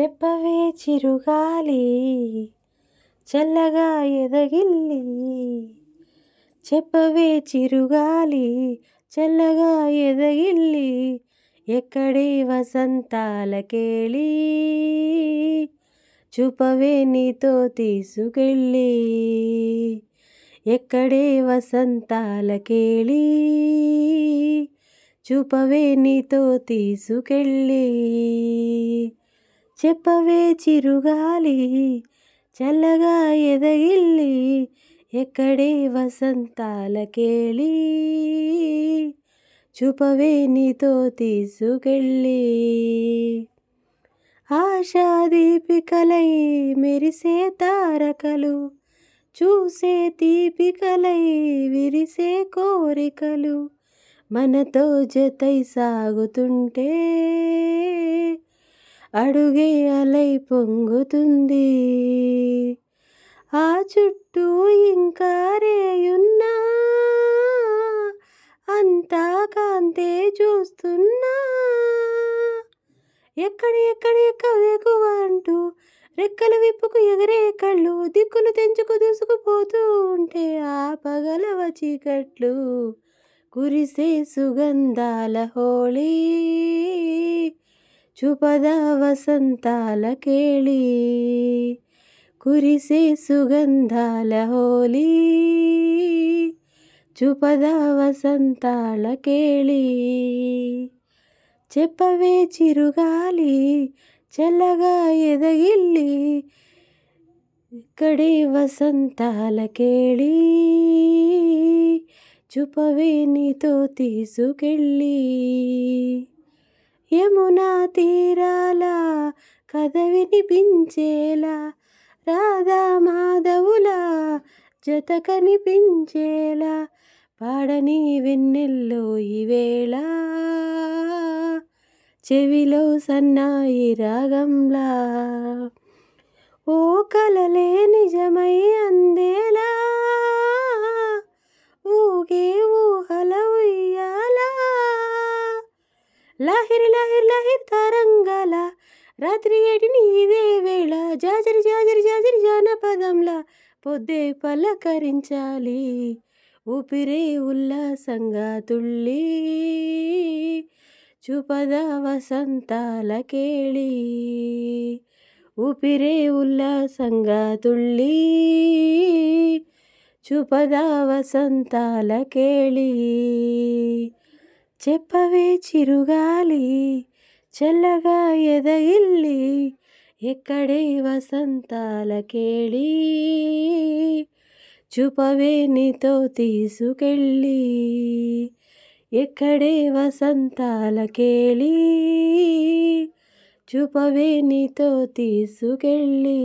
చెప్పవే చిరుగాలి చల్లగా ఎదగిల్లి. చెప్పవే చిరుగాలి చల్లగా ఎదగిల్లి. ఎక్కడే వసంతాలకేళి చూపవే నీతో తీసుకెళ్ళి. ఎక్కడే వసంతాలకేళి చూపవే నీతో తీసుకెళ్ళి. చెప్పవే చిరుగాలి చల్లగా ఎదగిల్లి ఎక్కడే వసంతాలకేళి చూపవే నీతో తీసుకెళ్ళి. ఆశా దీపికలై మెరిసే తారకలు చూసే తీపికలై విరిసే కోరికలు మనతో జతై సాగుతుంటే అడుగే అలై పొంగుతుంది. ఆ చుట్టూ ఇంకా రేయున్నా అంతా కాంతే చూస్తున్నా. ఎక్కడ ఎక్కడ ఎక్కువ అంటూ రెక్కల విప్పుకు ఎగరే కళ్ళు దిక్కులు తెంచుకు దూసుకుపోతూ ఉంటే ఆ పగలవ చీకట్లు కురిసే సుగంధాల హోళీ. చూపద వసంతాల కేళి కురిసే సుగంధాల హోలీ చూపద వసంతాల కేళి చెప్పవే చిరుగాలి చల్లగా ఎదగిల్లి. ఇక్కడే వసంతాల కేళి చూపవే నీతో తీసుకెళ్ళి. యమునా తీరాల కథ వినిపించేలా రాధా మాధవుల జత కనిపించేలా పాడని వెన్నెల్లో ఈవేళ. చెవిలో సన్నాయి రాగంలా. ఓ కలలే నిజమై లాహిరి లాహిరి లాహిర్ తరంగాల. రాత్రి ఏటిని ఇదే వేళ. జాజరి జాజరి జాజరి జానపదంలా పొద్దే పలకరించాలి. ఊపిరే ఉల్లాసంగా తుళ్ళి చూపద వసంతాల కేళి. ఊపిరే ఉల్లాసంగా తుళ్ళి చూపద వసంతాల కేళి. చెప్పవే చిరుగాలి చల్లగా ఎదగిల్లి ఎక్కడే వసంతాల కేళి. చూపవే నీతో తీసుకెళ్ళి ఎక్కడే వసంతాల కేళి. చూపవే నీతో తీసుకెళ్ళి.